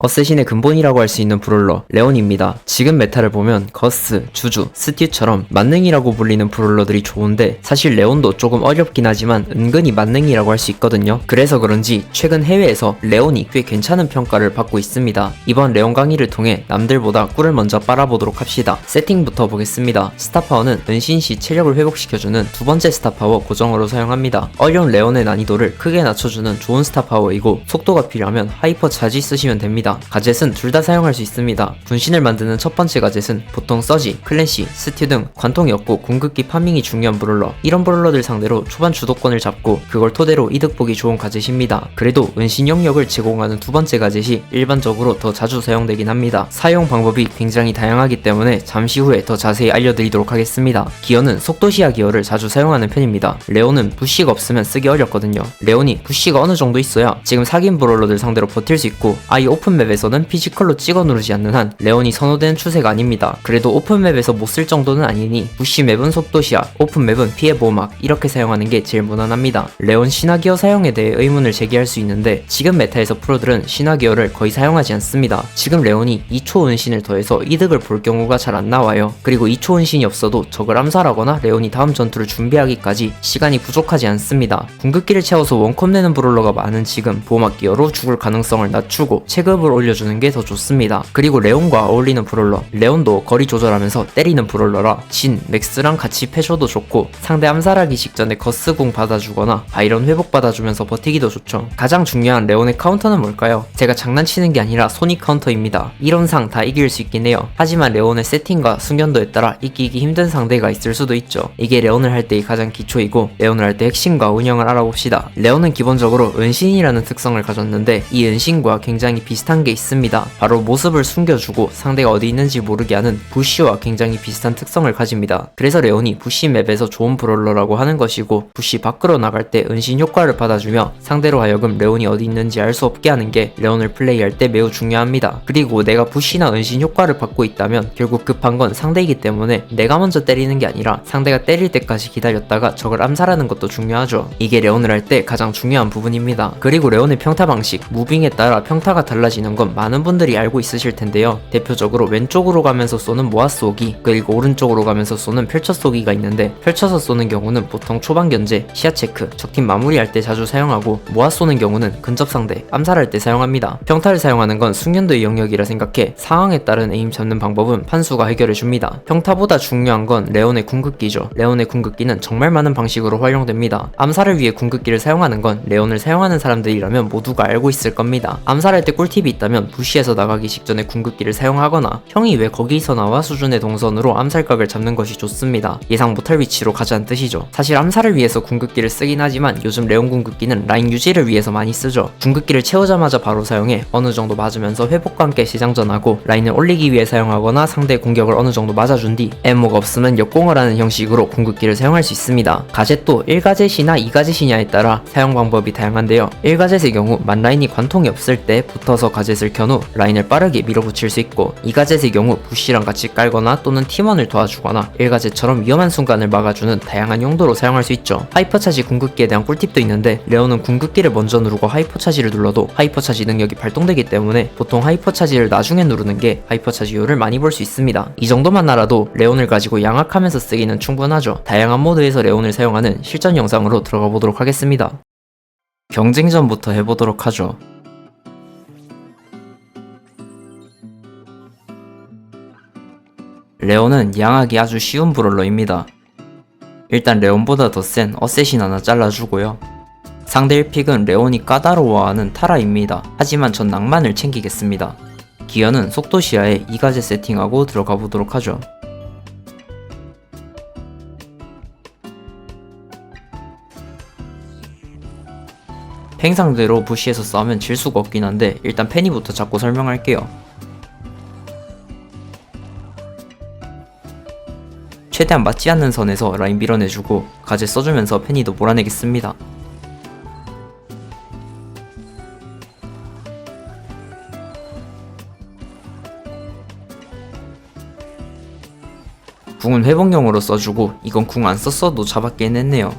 어쌔신의 근본이라고 할 수 있는 브롤러 레온입니다. 지금 메타를 보면 거스, 주주, 스튜처럼 만능이라고 불리는 브롤러들이 좋은데 사실 레온도 조금 어렵긴 하지만 은근히 만능이라고 할 수 있거든요. 그래서 그런지 최근 해외에서 레온이 꽤 괜찮은 평가를 받고 있습니다. 이번 레온 강의를 통해 남들보다 꿀을 먼저 빨아보도록 합시다. 세팅부터 보겠습니다. 스타파워는 은신 시 체력을 회복시켜주는 두 번째 스타파워 고정으로 사용합니다. 어려운 레온의 난이도를 크게 낮춰주는 좋은 스타파워이고 속도가 필요하면 하이퍼 차지 쓰시면 됩니다. 가젯은 둘 다 사용할 수 있습니다. 분신을 만드는 첫 번째 가젯은 보통 서지, 클래시, 스튜 등 관통이 없고 궁극기 파밍이 중요한 브롤러 이런 브롤러들 상대로 초반 주도권을 잡고 그걸 토대로 이득 보기 좋은 가젯입니다. 그래도 은신 영역을 제공하는 두 번째 가젯이 일반적으로 더 자주 사용되긴 합니다. 사용 방법이 굉장히 다양하기 때문에 잠시 후에 더 자세히 알려드리도록 하겠습니다. 기어는 속도시야 기어를 자주 사용하는 편입니다. 레온은 부시가 없으면 쓰기 어렵거든요. 레온이 부시가 어느 정도 있어야 지금 사귄 브롤러들 상대로 버틸 수 있고 아예 오픈 맵에서는 피지컬로 찍어 누르지 않는 한 레온이 선호되는 추세가 아닙니다. 그래도 오픈 맵에서 못 쓸 정도는 아니니 부시 맵은 속도시야, 오픈 맵은 피해 보호막 이렇게 사용하는 게 제일 무난합니다. 레온 신화기어 사용에 대해 의문을 제기할 수 있는데 지금 메타에서 프로들은 신화기어를 거의 사용하지 않습니다. 지금 레온이 2초 은신을 더해서 이득을 볼 경우가 잘 안 나와요. 그리고 2초 은신이 없어도 적을 암살하거나 레온이 다음 전투를 준비하기까지 시간이 부족하지 않습니다. 궁극기를 채워서 원컵 내는 브롤러가 많은 지금 보호막 기어로 죽을 가능성을 낮추고 체급 을 올려주는 게 더 좋습니다. 그리고 레온과 어울리는 브롤러 레온도 거리 조절하면서 때리는 브롤러라 진, 맥스랑 같이 패셔도 좋고 상대 암살하기 직전에 거스궁 받아주거나 바이런 회복 받아주면서 버티기도 좋죠. 가장 중요한 레온의 카운터는 뭘까요? 제가 장난치는 게 아니라 소닉 카운터입니다. 이론상 다 이길 수 있긴 해요. 하지만 레온의 세팅과 숙련도에 따라 이기기 힘든 상대가 있을 수도 있죠. 이게 레온을 할 때의 가장 기초이고 레온을 할 때 핵심과 운영을 알아봅시다. 레온은 기본적으로 은신이라는 특성을 가졌는데 이 은신과 굉장히 비슷한 게 있습니다. 바로 모습을 숨겨주고 상대가 어디 있는지 모르게 하는 부시와 굉장히 비슷한 특성을 가집니다. 그래서 레온이 부시 맵에서 좋은 브롤러라고 하는 것이고 부시 밖으로 나갈 때 은신 효과를 받아주며 상대로 하여금 레온이 어디 있는지 알 수 없게 하는 게 레온을 플레이할 때 매우 중요합니다. 그리고 내가 부시나 은신 효과를 받고 있다면 결국 급한 건 상대이기 때문에 내가 먼저 때리는 게 아니라 상대가 때릴 때까지 기다렸다가 적을 암살하는 것도 중요하죠. 이게 레온을 할 때 가장 중요한 부분입니다. 그리고 레온의 평타 방식, 무빙에 따라 평타가 달라지는 건 많은 분들이 알고 있으실 텐데요. 대표적으로 왼쪽으로 가면서 쏘는 모아 쏘기, 그리고 오른쪽으로 가면서 쏘는 펼쳐 쏘기가 있는데 펼쳐서 쏘는 경우는 보통 초반 견제, 시야 체크, 적팀 마무리할 때 자주 사용하고 모아 쏘는 경우는 근접 상대, 암살할 때 사용합니다. 평타를 사용하는 건 숙련도의 영역이라 생각해 상황에 따른 에임 잡는 방법은 판수가 해결해 줍니다. 평타보다 중요한 건 레온의 궁극기죠. 레온의 궁극기는 정말 많은 방식으로 활용됩니다. 암살을 위해 궁극기를 사용하는 건 레온을 사용하는 사람들이라면 모두가 알고 있을 겁니다. 암살할 때 꿀 팁이 있다면 부시에서 나가기 직전에 궁극기를 사용하거나 형이 왜 거기서 나와 수준의 동선으로 암살각을 잡는 것이 좋습니다. 예상 못할 위치로 가자는 뜻이죠. 사실 암살을 위해서 궁극기를 쓰긴 하지만 요즘 레온 궁극기는 라인 유지를 위해서 많이 쓰죠. 궁극기를 채우자마자 바로 사용해 어느 정도 맞으면서 회복과 함께 시장전하고 라인을 올리기 위해 사용하거나 상대의 공격을 어느 정도 맞아준 뒤 엠모가 없으면 역공을 하는 형식으로 궁극기를 사용할 수 있습니다. 가젯도 1가젯이나 2가젯이냐에 따라 사용 방법이 다양한데요. 1가젯의 경우 만라인이 관통이 없을 때 붙어서 가젯을 켠 후 라인을 빠르게 밀어붙일 수 있고 2가젯의 경우 부시랑 같이 깔거나 또는 팀원을 도와주거나 1가젯처럼 위험한 순간을 막아주는 다양한 용도로 사용할 수 있죠. 하이퍼 차지 궁극기에 대한 꿀팁도 있는데 레오는 궁극기를 먼저 누르고 하이퍼 차지를 눌러도 하이퍼 차지 능력이 발동되기 때문에 보통 하이퍼 차지를 나중에 누르는 게 하이퍼 차지율을 많이 볼 수 있습니다. 이 정도만 알아도 레온을 가지고 양악하면서 쓰기는 충분하죠. 다양한 모드에서 레온을 사용하는 실전 영상으로 들어가 보도록 하겠습니다. 경쟁전부터 해보도록 하죠. 레온은 양하기 아주 쉬운 브롤러입니다. 일단 레온보다 더 센 어쌔신 하나 잘라주고요. 상대 1픽은 레온이 까다로워하는 타라입니다. 하지만 전 낭만을 챙기겠습니다. 기어는 속도 시야에 2가지 세팅하고 들어가 보도록 하죠. 팽 상대로 부시에서 싸우면 질 수가 없긴 한데 일단 페니부터 잡고 설명할게요. 최대한 맞지 않는 선에서 라인 밀어내주고 가제 써주면서 페니도 몰아내겠습니다. 궁은 회복용으로 써주고 이건 궁 안 썼어도 잡았긴 했네요.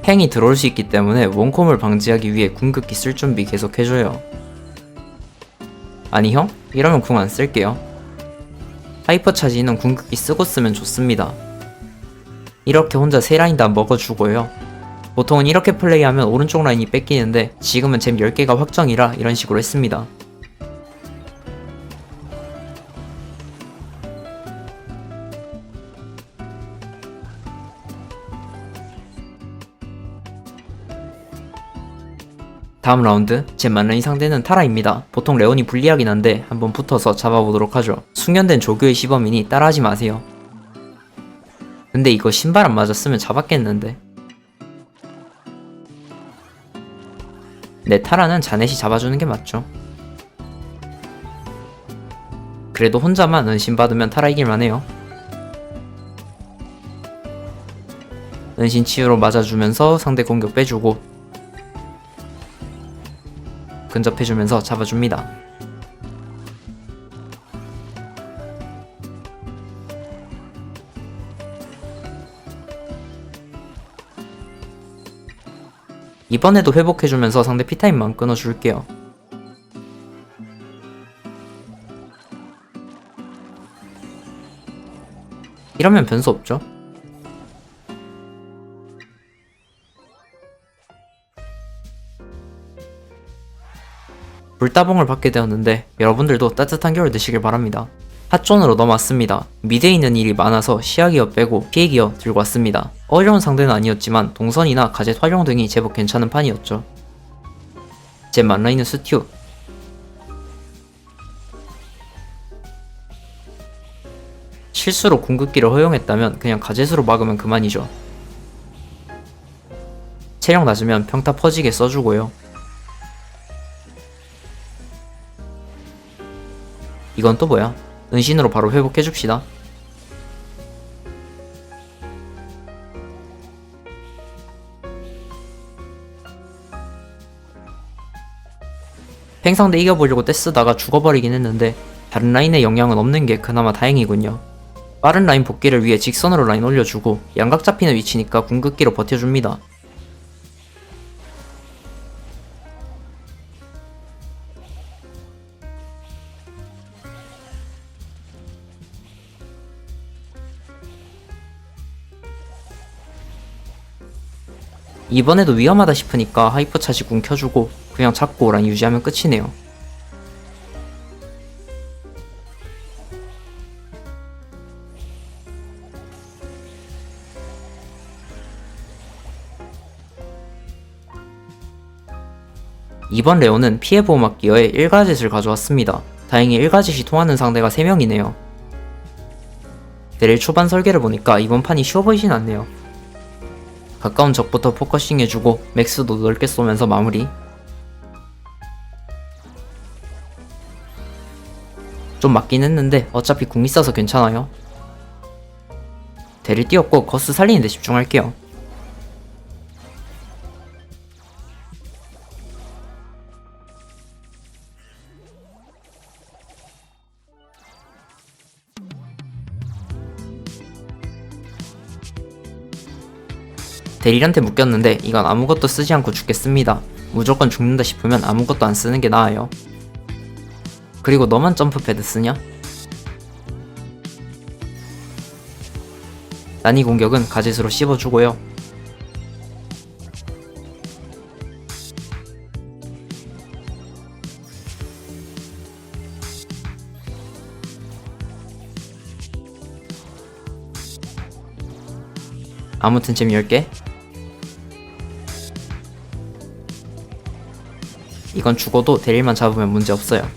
탱이 들어올 수 있기 때문에 원콤을 방지하기 위해 궁극기 쓸 준비 계속 해줘요. 아니 형? 이러면 궁 안 쓸게요. 하이퍼 차지는 궁극기 쓰고 쓰면 좋습니다. 이렇게 혼자 세 라인 다 먹어주고요. 보통은 이렇게 플레이하면 오른쪽 라인이 뺏기는데 지금은 잼 10개가 확정이라 이런 식으로 했습니다. 다음 라운드 제 만렙이 상대는 타라입니다. 보통 레온이 불리하긴 한데 한번 붙어서 잡아보도록 하죠. 숙련된 조교의 시범이니 따라하지 마세요. 근데 이거 신발 안 맞았으면 잡았겠는데. 내 타라는 자넷이 잡아주는 게 맞죠. 그래도 혼자만 은신 받으면 타라 이길만 해요. 은신 치유로 맞아주면서 상대 공격 빼주고 근접해주면서 잡아줍니다. 이번에도 회복해주면서 상대 피타임만 끊어줄게요. 이러면 변수 없죠? 불따봉을 받게 되었는데 여러분들도 따뜻한 겨울 드시길 바랍니다. 핫존으로 넘어왔습니다. 미드에 있는 일이 많아서 시야기어 빼고 피해기어 들고 왔습니다. 어려운 상대는 아니었지만 동선이나 가젯 활용 등이 제법 괜찮은 판이었죠. 제 만라인은 스튜. 실수로 궁극기를 허용했다면 그냥 가젯으로 막으면 그만이죠. 체력 낮으면 평타 퍼지게 써주고요. 이건 또 뭐야? 은신으로 바로 회복해줍시다. 팽상대 이겨보려고 떼쓰다가 죽어버리긴 했는데 다른 라인에 영향은 없는 게 그나마 다행이군요. 빠른 라인 복귀를 위해 직선으로 라인 올려주고 양각 잡히는 위치니까 궁극기로 버텨줍니다. 이번에도 위험하다 싶으니까 하이퍼 차지 궁 켜주고 그냥 잡고 라인 유지하면 끝이네요. 이번 레오는 피해 보호막 기어에 1가짓을 가져왔습니다. 다행히 1가짓이 통하는 상대가 3명이네요. 내일 초반 설계를 보니까 이번 판이 쉬워 보이진 않네요. 가까운 적부터 포커싱 해주고 맥스도 넓게 쏘면서 마무리. 좀 맞긴 했는데 어차피 궁 있어서 괜찮아요. 대를 띄웠고 거스 살리는데 집중할게요 대리한테 묶였는데 이건 아무것도 쓰지 않고 죽겠습니다. 무조건 죽는다 싶으면 아무것도 안 쓰는 게 나아요. 그리고 너만 점프 패드 쓰냐? 난이 공격은 가짓으로 씹어주고요. 아무튼 잼 10개 이건 죽어도 대릴만 잡으면 문제 없어요.